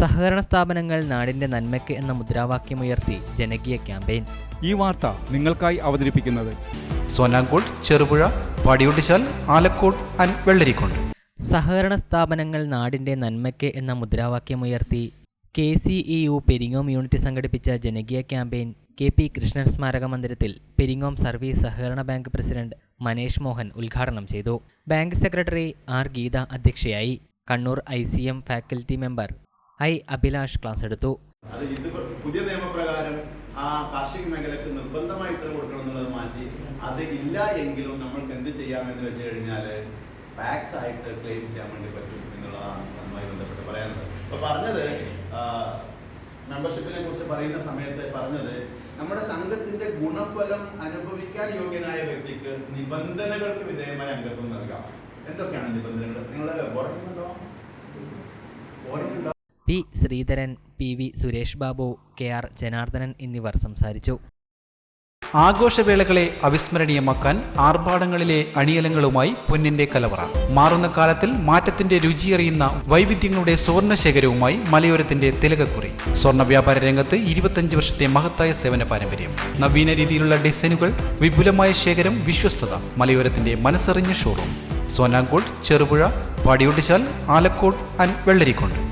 സഹകരണ സ്ഥാപനങ്ങൾ നാടിന്റെ നന്മയ്ക്ക് എന്ന മുദ്രാവാക്യമുയർത്തി ജനകീയ ക്യാമ്പയിൻ. ഈ വാർത്ത നിങ്ങൾക്കായി അവതരിപ്പിക്കുന്നത് സോനാങ്കോട് ചെറുപുഴ പടിയുട്ടിച്ചാൽ ആലക്കോട് ആൻഡ് വെള്ളരിക്കുണ്ട്. സഹകരണ സ്ഥാപനങ്ങൾ നാടിന്റെ നന്മയ്ക്ക് എന്ന മുദ്രാവാക്യമുയർത്തി K C E U Peringome unit സംഘടിപ്പിച്ച ജനകീയ ക്യാമ്പയിൻ കെ പി കൃഷ്ണൻ സ്മാരക മന്ദിരത്തിൽ പെരിങ്ങോം സർവീസ് സഹകരണ ബാങ്ക് പ്രസിഡന്റ് മനേഷ് മോഹൻ ഉദ്ഘാടനം ചെയ്തു. ബാങ്ക് സെക്രട്ടറി ആർ ഗീത അധ്യക്ഷയായി. Kannur I C M faculty member I Abhilash class എടുത്തു. പുതിയ നിയമപ്രകാരം ആ കാർഷിക മേഖലക്ക് നിർബന്ധമായി ഇത്ര കൊടുക്കണം എന്നുള്ളത് മാറ്റി അത് ഇല്ല എങ്കിലും നമ്മൾക്ക് എന്ത് ചെയ്യാമെന്ന് വെച്ച് കഴിഞ്ഞാൽ ടാക്സ് ആയിട്ട് ക്ലെയിം ചെയ്യാൻ വേണ്ടി പറ്റും എന്നുള്ളതാണ് അതുമായി ബന്ധപ്പെട്ട് പറയാനുള്ളത്. ഇപ്പൊ പറഞ്ഞത് മെമ്പർഷിപ്പിനെ കുറിച്ച് പറയുന്ന സമയത്ത് പറഞ്ഞത് നമ്മുടെ സംഘത്തിന്റെ ഗുണഫലം അനുഭവിക്കാൻ യോഗ്യനായ വ്യക്തിക്ക് നിബന്ധനകൾക്ക് വിധേയമായ അംഗത്വം നൽകാം. എന്തൊക്കെയാണ് നിബന്ധനകൾ നിങ്ങൾ ഓർമ്മയുണ്ടോ ഓർക്കുന്നുണ്ടോ P. Sreedharan P. V. Suresh Babu K. R. Janardhanan എന്നിവർ സംസാരിച്ചു. ആഘോഷവേളകളെ അവിസ്മരണീയമാക്കാൻ ആർഭാടങ്ങളിലെ അണിയലങ്ങളുമായി പൊന്നിന്റെ കലവറ. മാറുന്ന കാലത്തിൽ മാറ്റത്തിന്റെ രുചിയറിയുന്ന വൈവിധ്യങ്ങളുടെ സ്വർണ ശേഖരവുമായി മലയോരത്തിന്റെ തിലകക്കുറി. സ്വർണ വ്യാപാര രംഗത്ത് ഇരുപത്തഞ്ച് വർഷത്തെ മഹത്തായ സേവന പാരമ്പര്യം. നവീന രീതിയിലുള്ള ഡിസൈനുകൾ വിപുലമായ ശേഖരം വിശ്വസ്തത മലയോരത്തിന്റെ മനസ്സറിഞ്ഞ ഷോറൂം. സോനാങ്കോട് ചെറുപുഴ പാടിയൊട്ടിച്ചാൽ ആലക്കോട് ആൻഡ് വെള്ളരിക്കുണ്ട്.